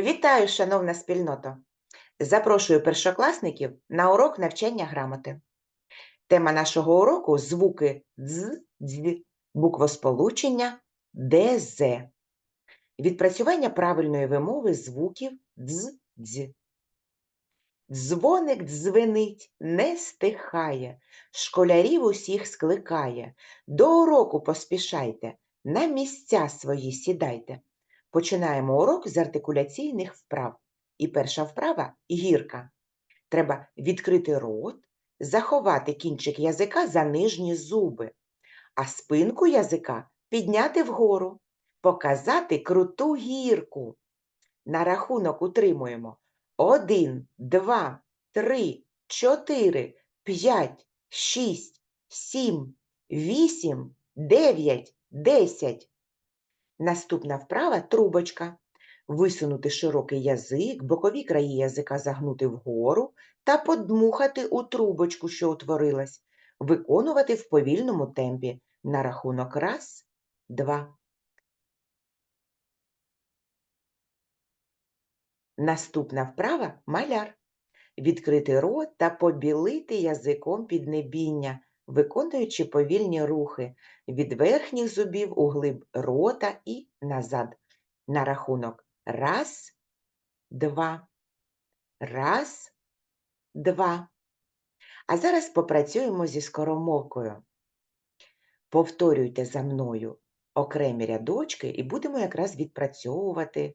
Вітаю, шановна спільнота! Запрошую першокласників на урок навчання грамоти. Тема нашого уроку звуки дз, дз, буквосполучення ДЗ. Відпрацювання правильної вимови звуків дз, дз. Дзвоник дзвенить, не стихає, школярів усіх скликає. До уроку поспішайте, на місця свої сідайте. Починаємо урок з артикуляційних вправ. І перша вправа гірка. Треба відкрити рот, заховати кінчик язика за нижні зуби, а спинку язика підняти вгору, показати круту гірку. На рахунок утримуємо 1, 2, 3, 4, 5, 6, 7, 8, 9, 10. Наступна вправа трубочка. Висунути широкий язик, бокові краї язика загнути вгору та подмухати у трубочку, що утворилась. Виконувати в повільному темпі. На рахунок раз, два. Наступна вправа маляр. Відкрити рот та побілити язиком піднебіння, виконуючи повільні рухи від верхніх зубів у глиб рота і назад. На рахунок раз, два, раз, два. А зараз попрацюємо зі скоромовкою. Повторюйте за мною окремі рядочки і будемо якраз відпрацьовувати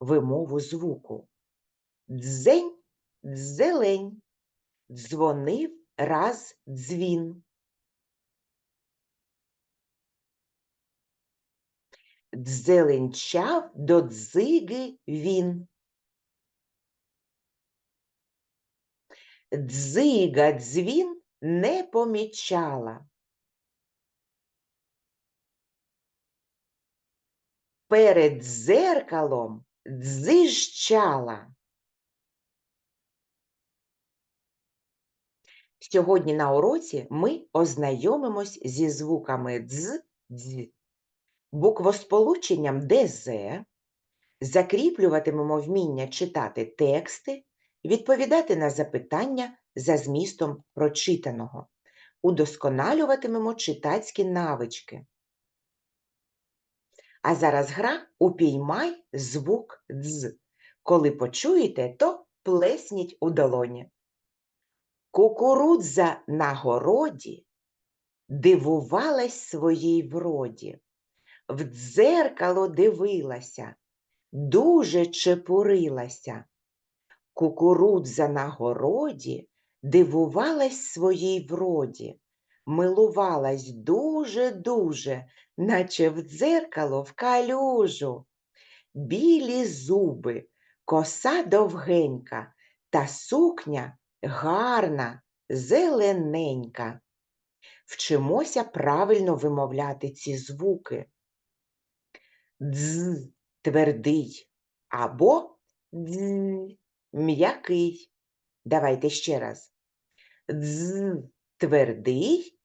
вимову звуку. Дзень, дзелень, дзвонив раз дзвін. Дзеленчав до дзиги він. Дзига дзвін не помічала. Перед дзеркалом дзижчала. Сьогодні на уроці ми ознайомимось зі звуками дз, дз, буквосполученням ДЗ, закріплюватимемо вміння читати тексти, відповідати на запитання за змістом прочитаного, удосконалюватимемо читацькі навички. А зараз гра «Упіймай звук дз». Коли почуєте, то плесніть у долоні. Кукурудза на городі дивувалась своїй вроді, в дзеркало дивилася, дуже чепурилася. Кукурудза на городі дивувалась своїй вроді, милувалась дуже-дуже, наче в дзеркало в калюжу. Білі зуби, коса довгенька та сукня гарна, зелененька. Вчимося правильно вимовляти ці звуки. Дз твердий або дз м'який. Давайте ще раз. Дз твердий,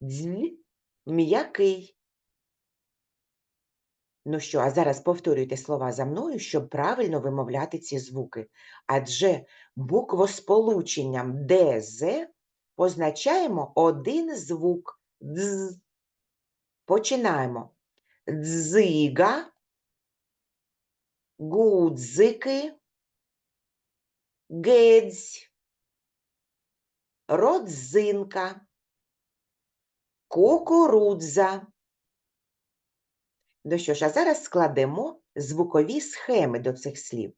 дз м'який. Ну що, а зараз повторюйте слова за мною, щоб правильно вимовляти ці звуки. Адже буквосполученням ДЗ позначаємо один звук дз. Починаємо. Дзига, гудзики, гедзь, родзинка, кукурудза. Ну що ж, а зараз складемо звукові схеми до цих слів.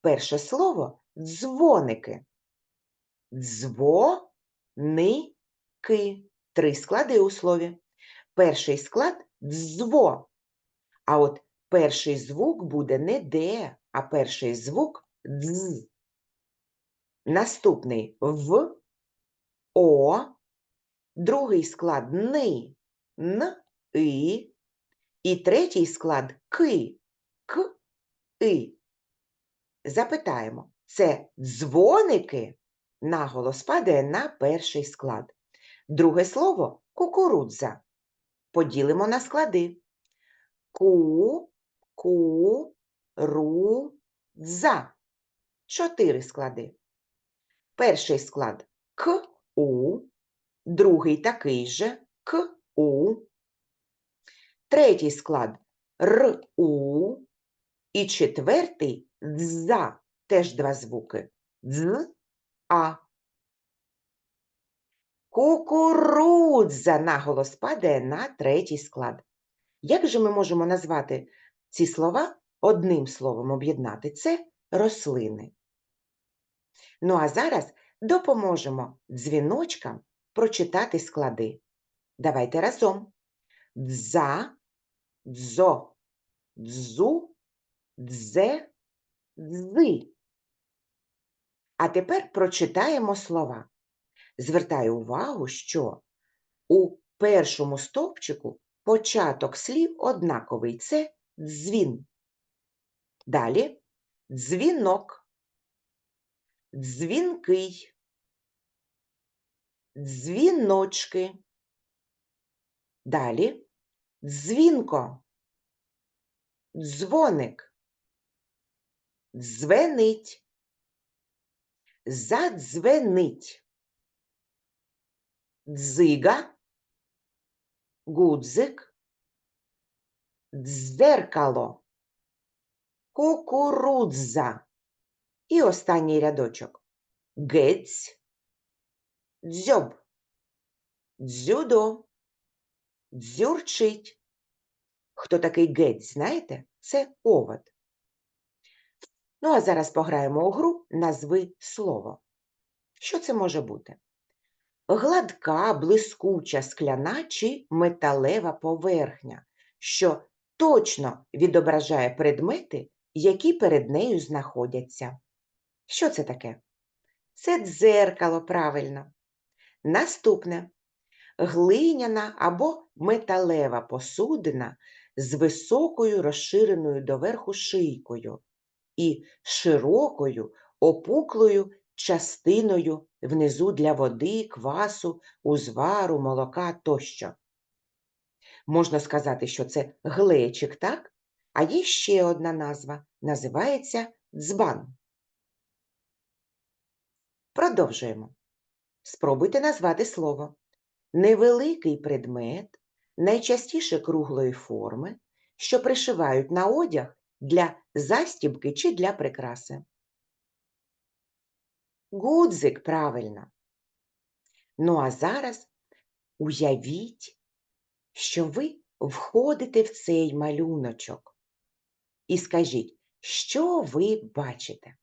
Перше слово дзвоники. Дзвоники. Три склади у слові. Перший склад дзво. А от перший звук буде не де, а перший звук дз. Наступний в, о, другий склад ни, н, и. І третій склад ки, к, и. Запитаємо, це дзвоники? Наголос падає на перший склад. Друге слово кукурудза. Поділимо на склади. Ку, ку, ру, дза. Чотири склади. Перший склад к, у, другий такий же к, у, третій склад р, у, і четвертий дза, теж два звуки. Дз, а. Кукурудза наголос падає на третій склад. Як же ми можемо назвати ці слова одним словом об'єднати? Це рослини. Ну а зараз допоможемо дзвіночкам прочитати склади. Давайте разом. Дза, дзо, дзу, дзе, дзи. А тепер прочитаємо слова. Звертаю увагу, що у першому стовпчику початок слів однаковий. Це дзвін. Далі дзвінок, дзвінкий, дзвіночки. Далі дзвінко, дзвоник, дзвенить, задзвенить, дзига, гудзик, дзеркало, кукурудза. І останній рядочок. Гець, дзьоб, дзюдо, дзюрчить. Хто такий гець, знаєте? Це овод. Ну, а зараз пограємо у гру назви слово. Що це може бути? Гладка, блискуча, скляна чи металева поверхня, що точно відображає предмети, які перед нею знаходяться. Що це таке? Це дзеркало, правильно. Наступне глиняна або металева посудина з високою розширеною доверху шийкою і широкою опуклою частиною внизу для води, квасу, узвару, молока тощо. Можна сказати, що це глечик, так? А є ще одна назва, називається дзбан. Продовжуємо. Спробуйте назвати слово. Невеликий предмет, найчастіше круглої форми, що пришивають на одяг для застібки чи для прикраси. Гудзик правильно. Ну а зараз уявіть, що ви входите в цей малюночок. І скажіть, що ви бачите?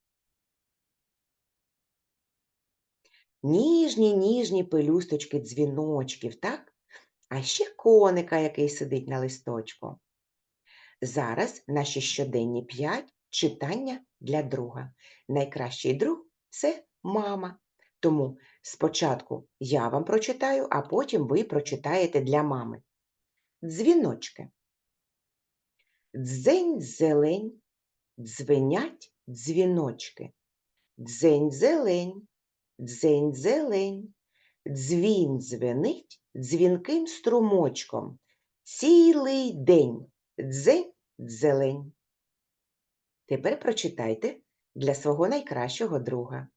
Ніжні, ніжні пелюсточки дзвіночків, так? А ще коника, який сидить на листочку. Зараз наші щоденні п'ять читання для друга. Найкращий друг це мама. Тому спочатку я вам прочитаю, а потім ви прочитаєте для мами. Дзвіночки. Дзень зелень, дзвенять дзвіночки. Дзень зелень, дзень зелень, дзвін дзвенить дзвінким струмочком. Цілий день дзень зелень. Тепер прочитайте для свого найкращого друга.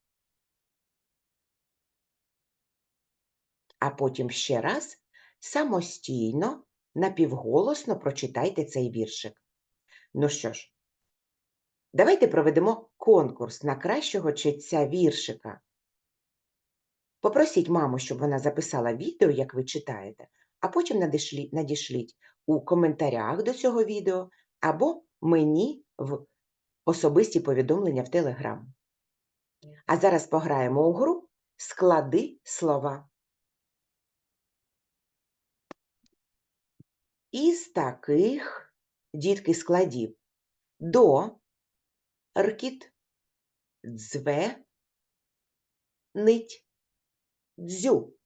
А потім ще раз самостійно, напівголосно прочитайте цей віршик. Ну що ж, давайте проведемо конкурс на кращого читця віршика. Попросіть маму, щоб вона записала відео, як ви читаєте, а потім надішліть, у коментарях до цього відео або мені в особисті повідомлення в Телеграм. А зараз пограємо у гру склади слова. Із таких дітки складів до ркіт, дзве, нить, дзю.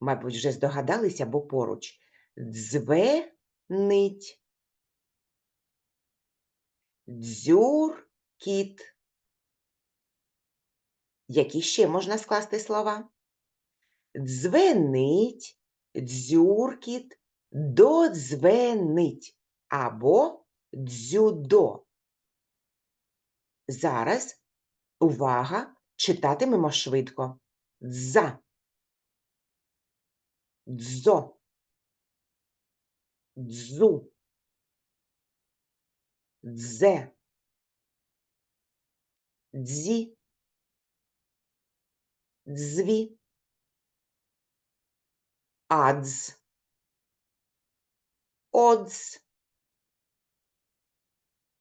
Мабуть, вже здогадалися, бо поруч дзве, нить, дзюр, кіт. Які ще можна скласти слова? Дзвенить, дзюркіт, додзвенить або дзюдо. Зараз увага, читатимемо швидко. Дза. Дзо. Дзу. Дзе. Дзі. Дзві. Адз. Одз.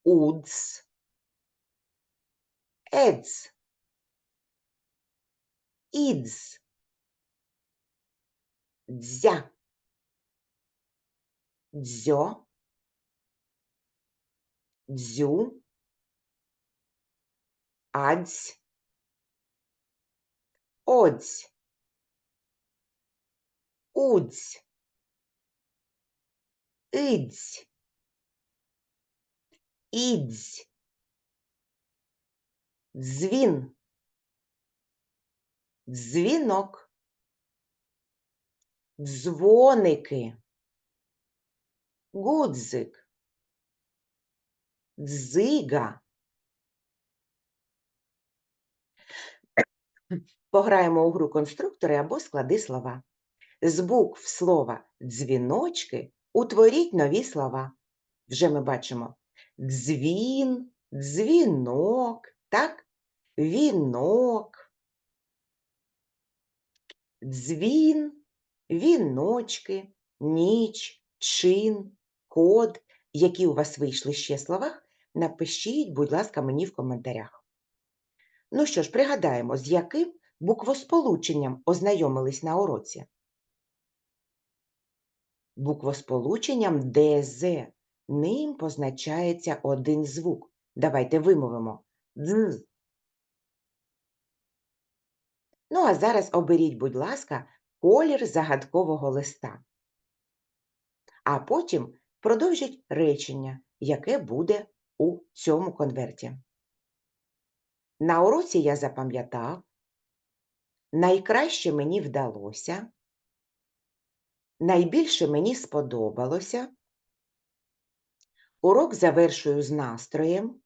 Удз. Едз. Ідз. Дзя. Дзьо. Дзю. Адзь. Одзь. Удзь. Идзь. Ідзь. Дзвін. Дзвінок. Дзвоники. Гудзик. Дзига. Пограємо у гру конструктори або склади слова. З букв слова дзвіночки утворіть нові слова. Вже ми бачимо дзвін, дзвінок, так? Вінок, дзвін, віночки, ніч, чин, код. Які у вас вийшли ще словах, напишіть, будь ласка, мені в коментарях. Ну що ж, пригадаємо, з яким буквосполученням ознайомились на уроці. Буквосполученням ДЗ. Ним позначається один звук. Давайте вимовимо «дз». Ну, а зараз оберіть, будь ласка, колір загадкового листа. А потім продовжіть речення, яке буде у цьому конверті. На уроці я запам'ятав, найкраще мені вдалося, найбільше мені сподобалося, урок завершую з настроєм.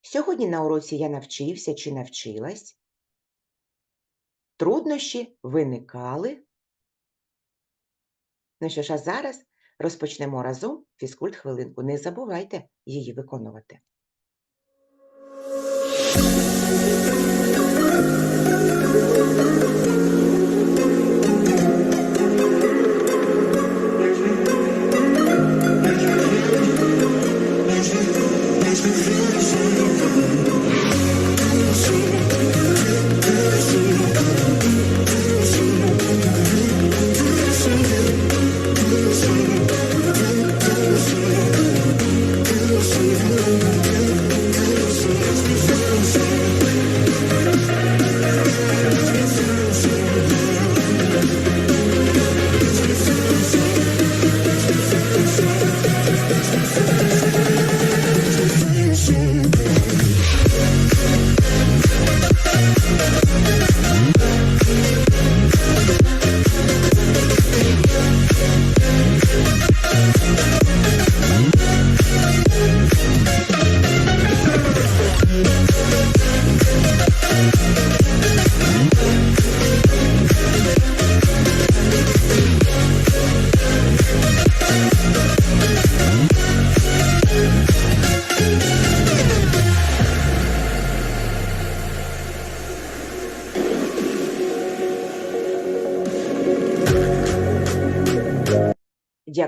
Сьогодні на уроці я навчився чи навчилась. Труднощі виникали. Ну що ж, а зараз розпочнемо разом фізкульт хвилинку. Не забувайте її виконувати.